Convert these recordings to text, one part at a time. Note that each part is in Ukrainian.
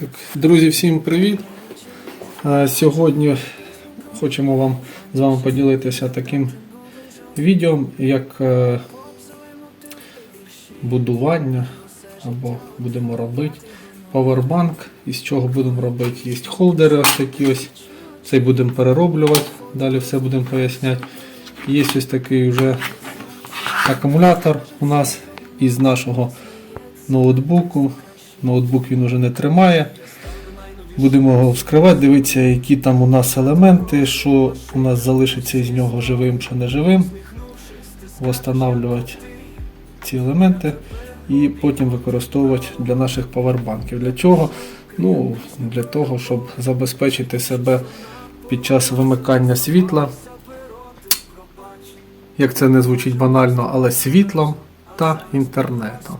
Так, друзі, всім привіт! Сьогодні хочемо вам з вами поділитися таким відео, як е, будування або будемо робити павербанк. Із чого будемо робити? Є холдери ось такі ось. Цей будемо перероблювати, далі все будемо поясняти. Є ось такий вже акумулятор у нас із нашого ноутбуку. Ноутбук він уже не тримає. Будемо його вскривати, дивитися, які там у нас елементи, що у нас залишиться із нього живим чи не живим. Восстанавлювати ці елементи і потім використовувати для наших павербанків. Для чого? Ну, для того, щоб забезпечити себе під час вимикання світла. Як це не звучить банально, але світлом та інтернетом.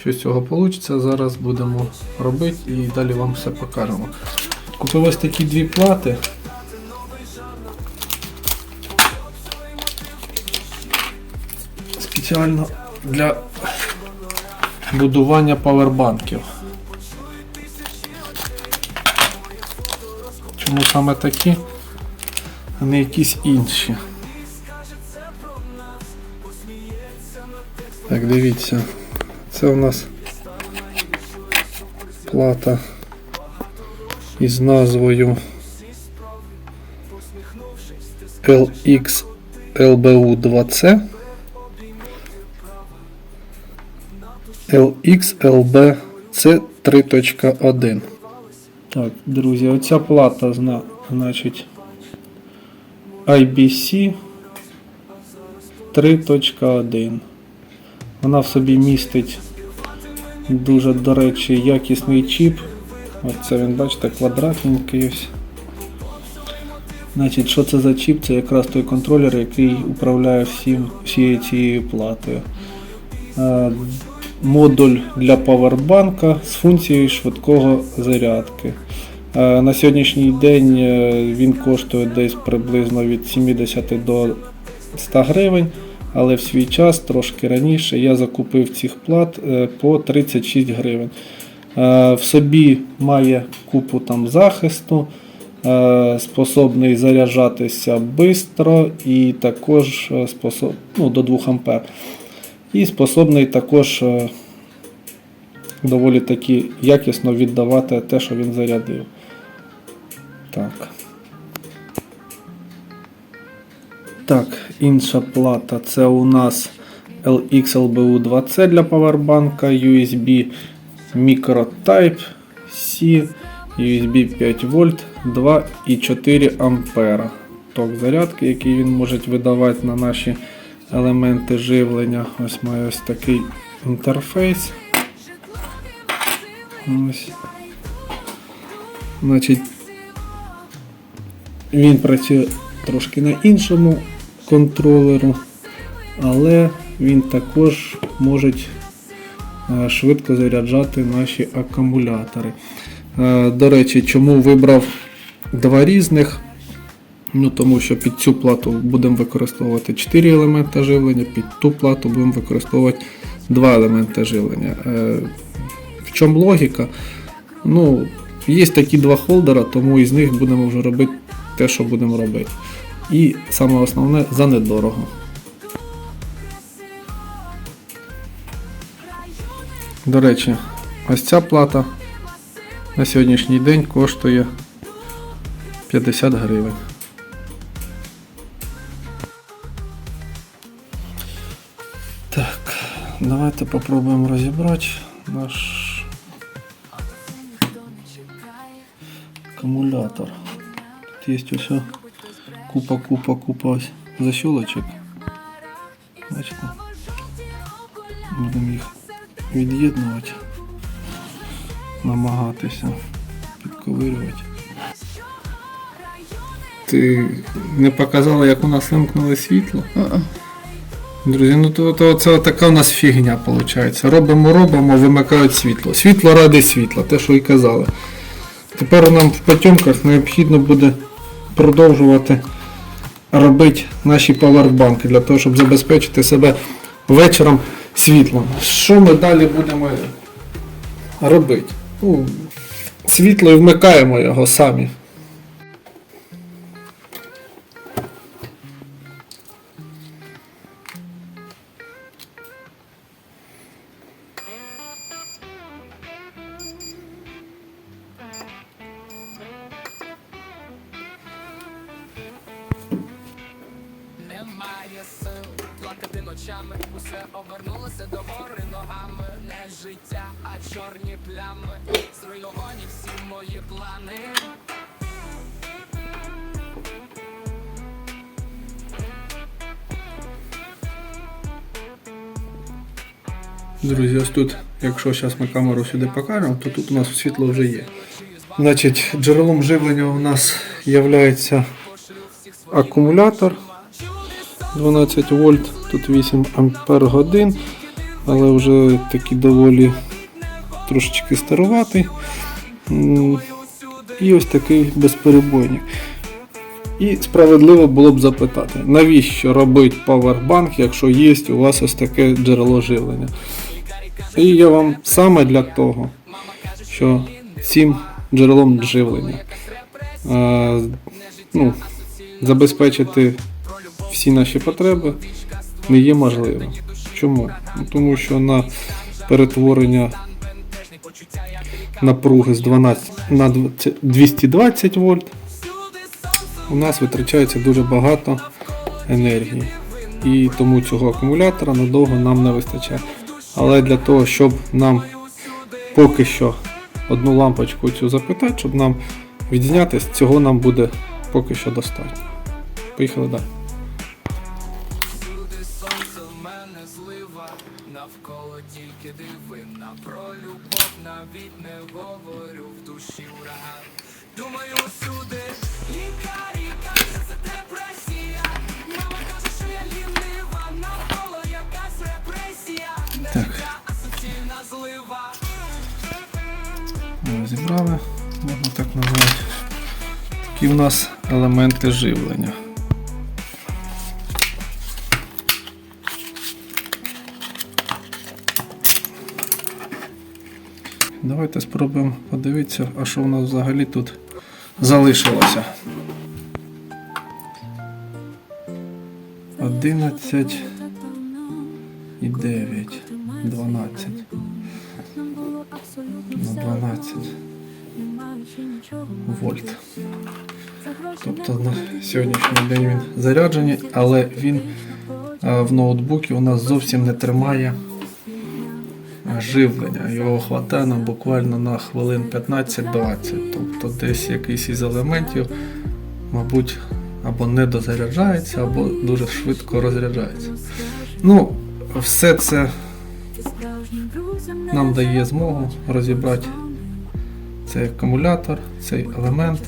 Що з цього вийде, зараз будемо робити і далі вам все покажемо. Купив ось такі дві плати. Спеціально для будування павербанків. Чому саме такі, а не якісь інші? Так, дивіться. Це у нас плата із назвою LX LBU 2C LX LB C 3.1. Так, друзі, оця плата зна, значить IBC 3.1. Вона в собі містить дуже, до речі, якісний чіп. Оце він, бачите, квадратненький ось. Значить, що це за чіп? Це якраз той контролер, який управляє всім, всією цією платою. Е, Модуль для павербанка з функцією швидкого зарядки. Е, На сьогоднішній день е, він коштує десь приблизно від 70 до 100 гривень. Але в свій час, трошки раніше, я закупив цих плат е, по 36 гривень. Е, В собі має купу там захисту, е, способний заряджатися швидко і також способ, ну, до 2 А. І способний також доволі таки якісно віддавати те, що він зарядив. Так. Так, інша плата це у нас LX-LBU 2C для павербанка, USB Micro Type C, USB 5 вольт, 2,4 ампера. Ток зарядки, який він може видавати на наші елементи живлення. Ось має ось такий інтерфейс. Ось. Значить, він працює трошки на іншому контролеру, але він також може е, швидко заряджати наші акумулятори. Е, До речі, чому вибрав два різних? Ну, Тому що під цю плату будемо використовувати 4 елементи живлення, під ту плату будемо використовувати 2 елементи живлення. Е, В чому логіка? Ну, Є такі два холдера, тому із них будемо вже робити те, що будемо робити. І саме основне за недорого. До речі, ось ця плата на сьогоднішній день коштує 50 гривень. Так, давайте попробуємо розібрати наш акумулятор. Тут є ось купа, купа, купа ось защолочок. Бачите? Будемо їх від'єднувати, намагатися підковирювати. Ти не показала, як у нас вимкнули світло? Друзі, ну то, то це така у нас фігня виходить. Робимо, робимо, вимикають світло. Світло ради світла, те, що і казали. Тепер нам в потьомках необхідно буде продовжувати робити наші павербанки для того, щоб забезпечити себе вечором світлом. Що ми далі будемо робити? Ну, світло і вмикаємо його самі. Ночами, усе обернулося до гори ногами. Не життя, а чорні плями. Зруйновані всі мої плани. Друзі, ось тут, якщо зараз ми камеру сюди покажемо, то тут у нас світло вже є. Значить, джерелом живлення у нас є акумулятор 12 вольт, тут 8 ампер годин, але вже такий доволі трошечки старуватий. І ось такий безперебойник. І справедливо було б запитати, навіщо робити павербанк, якщо є у вас ось таке джерело живлення. І я вам саме для того, що цим джерелом живлення е, ну, забезпечити всі наші потреби не є можливим. Чому? Ну, Тому що на перетворення напруги з 12 на 220 вольт у нас витрачається дуже багато енергії. І тому цього акумулятора надовго нам не вистачає. Але для того, щоб нам поки що одну лампочку цю запитати, щоб нам відзнятись, цього нам буде поки що достатньо. Поїхали далі. Такі в нас елементи живлення. Давайте спробуємо подивитися, а що в нас взагалі тут залишилося. 11 і 9, 12 на 12 вольт. Тобто на сьогоднішній день він заряджений, але він в ноутбуці у нас зовсім не тримає живлення. Його хватає нам буквально на хвилин 15-20. Тобто десь якийсь із елементів, мабуть, або не дозаряджається, або дуже швидко розряджається. Ну, все це нам дає змогу розібрати цей акумулятор, цей елемент,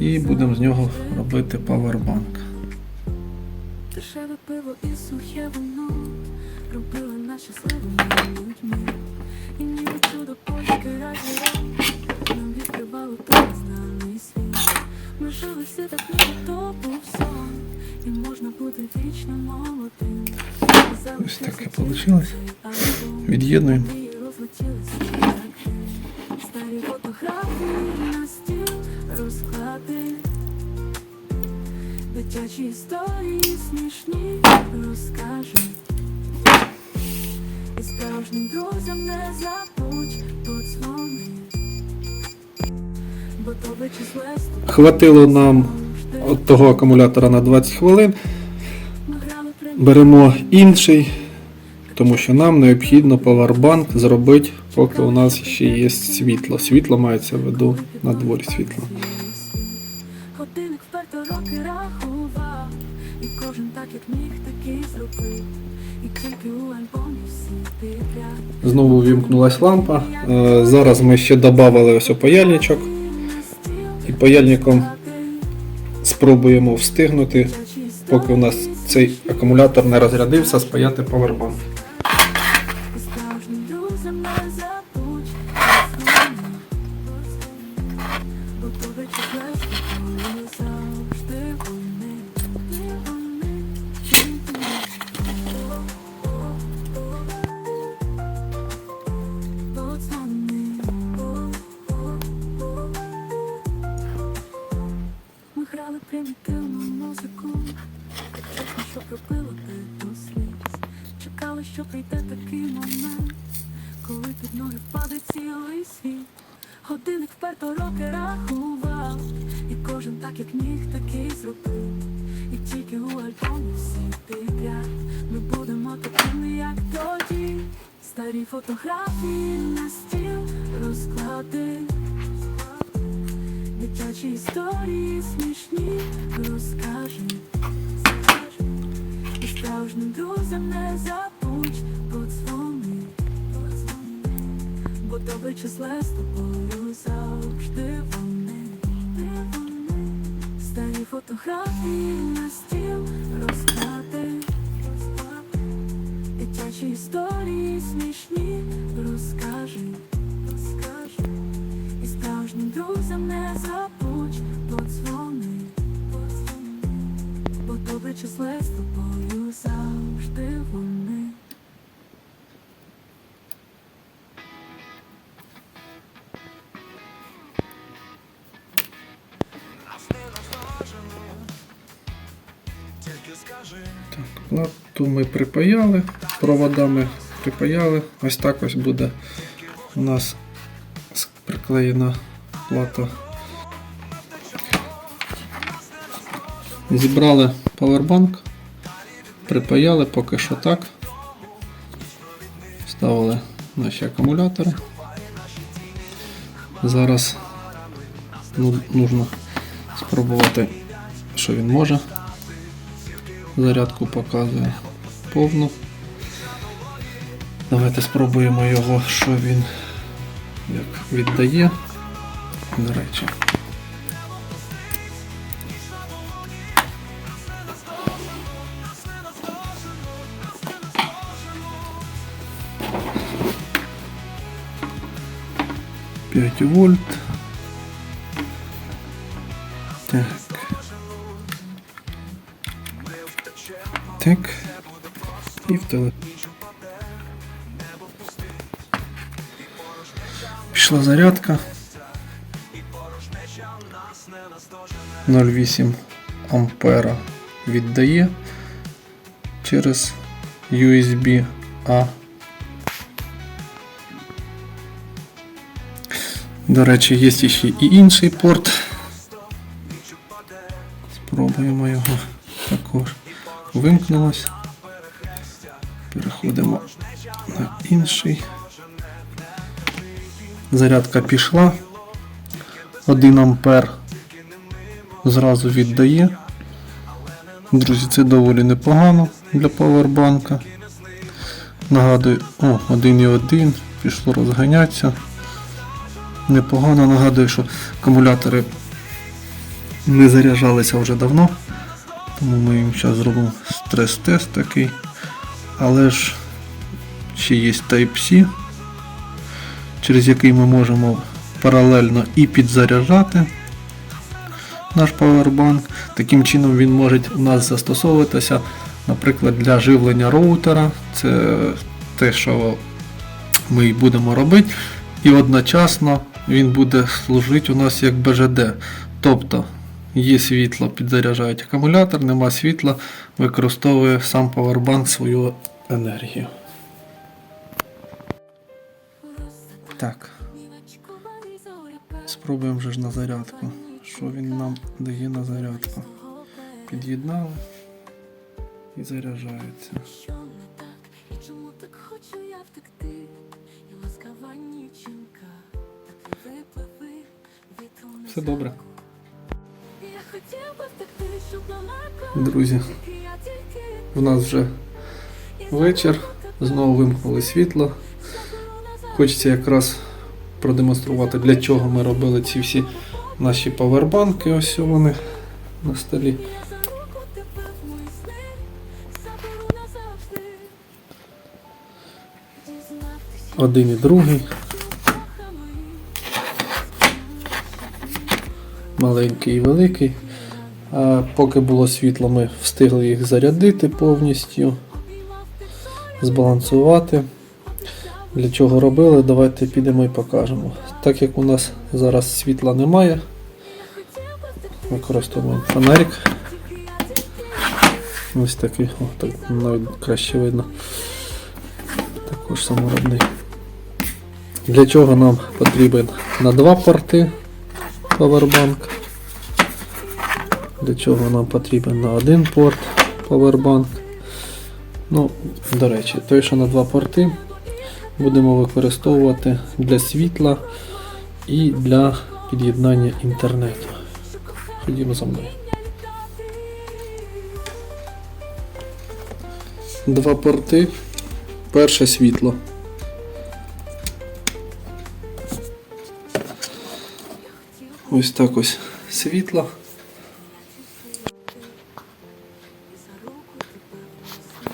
і будемо з нього робити павербанк. Дешеве пиво і сухе воно робили нас щасливими людьми. І ніби чудо польське радіо нам відкривало той незнаний світ. Ми жили всі так, ніби то був сон, і можна бути вічно молодим. Ось таке вийшло. Від'єднуємо. Старі фотографії розклади. Дитячі історії смішні розкажи. І справжнім друзям не забудь подзвони. Бо то вичисле Хватило нам от того акумулятора на 20 хвилин. Беремо інший, тому що нам необхідно павербанк зробити, поки у нас ще є світло. Світло мається в виду на дворі світло. Знову вімкнулась лампа. Е, Зараз ми ще додали ось паяльничок і паяльником спробуємо встигнути, поки у нас цей акумулятор не розрядився, спаяти павербанк. Примітивну музику, чесно, що пробило ти до сліз. Чекали, що прийде такий момент, коли під ноги впаде цілий світ. Годинник вперто роки рахував, і кожен так як міг, такий зробив. І тільки у альбомі всі підряд ми будемо такими, як тоді. Старі фотографії на стіл розклади. Дитячі історії смішні друзям не забудь подзвони. Бо добре числе з тобою Плату ми припаяли, проводами припаяли. Ось так ось буде у нас приклеєна плата. Зібрали павербанк, припаяли поки що так. Ставили наші акумулятори. Зараз ну, нужно спробувати, що він може. Зарядку показує повну. Давайте спробуємо його, що він як віддає. До речі. П'ять вольт. Так. І в теле. Пішла зарядка. 0,8 ампера віддає через USB A. До речі, є ще і інший порт. Вимкнулось. Переходимо на інший. Зарядка пішла. 1 ампер зразу віддає. Друзі, це доволі непогано для павербанка. Нагадую, о, 1,1, пішло розганятися. Непогано нагадую, що акумулятори не заряджалися вже давно. Тому ми їм зараз зробимо стрес-тест такий. Але ж ще є Type-C, через який ми можемо паралельно і підзаряджати наш павербанк. Таким чином він може у нас застосовуватися, наприклад, для живлення роутера. Це те, що ми і будемо робити. І одночасно він буде служити у нас як БЖД. Тобто є світло, підзаряджають акумулятор, нема світла, використовує сам павербанк свою енергію. Так, спробуємо вже ж на зарядку. Що він нам дає на зарядку? Під'єднали і заряджається. Все добре. Друзі, в нас вже вечір. Знову вимкнули світло. Хочеться якраз продемонструвати, для чого ми робили ці всі наші павербанки. Ось вони на столі. Один і другий, маленький і великий. Поки було світло, ми встигли їх зарядити повністю, збалансувати. Для чого робили, давайте підемо і покажемо. Так як у нас зараз світла немає, використовуємо фонарик. Ось такий, о, так навіть краще видно. Також саморобний. Для чого нам потрібен на два порти Powerbank. Для чого нам потрібен на один порт Powerbank. Ну, до речі, той, що на два порти, будемо використовувати для світла і для під'єднання інтернету. Ходімо за мною. Два порти. Перше світло. Ось так ось світло.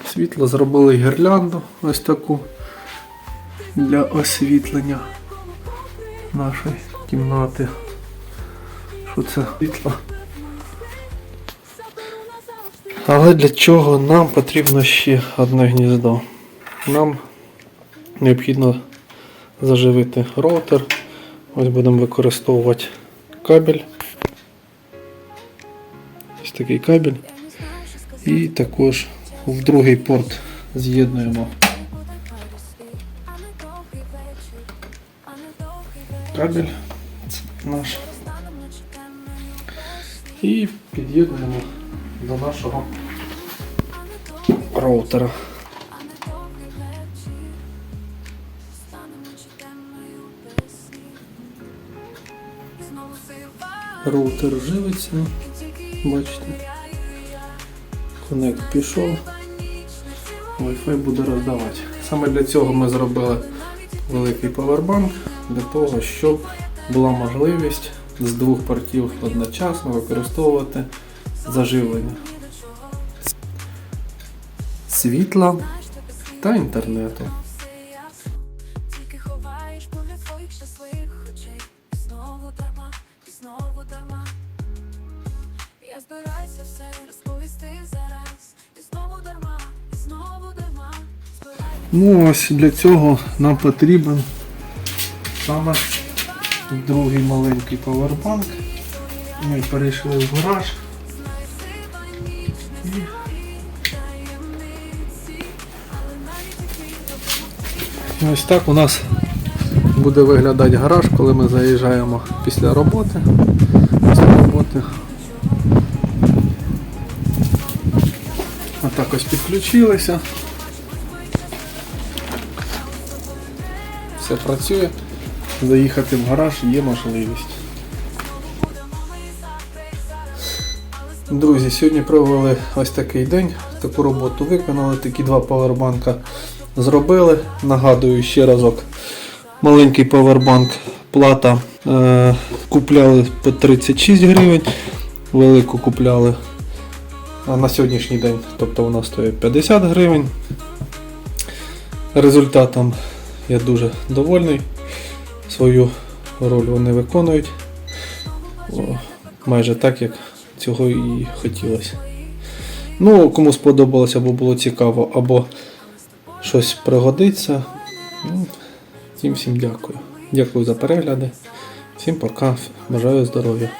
Світло зробили гірлянду ось таку для освітлення нашої кімнати. Що це світло? Але для чого нам потрібно ще одне гніздо? Нам необхідно заживити роутер. Ось будемо використовувати кабель. Ось такий кабель. І також в другий порт з'єднуємо кабель наш. І під'єднуємо до нашого роутера. Роутер живиться, бачите. Конект пішов. Wi-Fi буде роздавати. Саме для цього ми зробили великий павербанк, для того, щоб була можливість з двох портів одночасно використовувати заживлення світла та інтернету. Ну ось для цього нам потрібен саме другий маленький павербанк. Ми перейшли в гараж. І ось так у нас буде виглядати гараж, коли ми заїжджаємо після роботи. Після роботи. Отак ось підключилися. Все працює. Заїхати в гараж є можливість. Друзі, сьогодні провели ось такий день, таку роботу виконали, такі два павербанка зробили. Нагадую ще разок. Маленький павербанк плата е, купляли по 36 гривень, велику купляли на сьогоднішній день, тобто вона стоїть 50 гривень. Результатом я дуже довольний. Свою роль вони виконують О, майже так, як цього і хотілося. Ну, кому сподобалося або було цікаво, або щось пригодиться. Ну, Всім всім дякую. Дякую за перегляди. Всім пока. Бажаю здоров'я.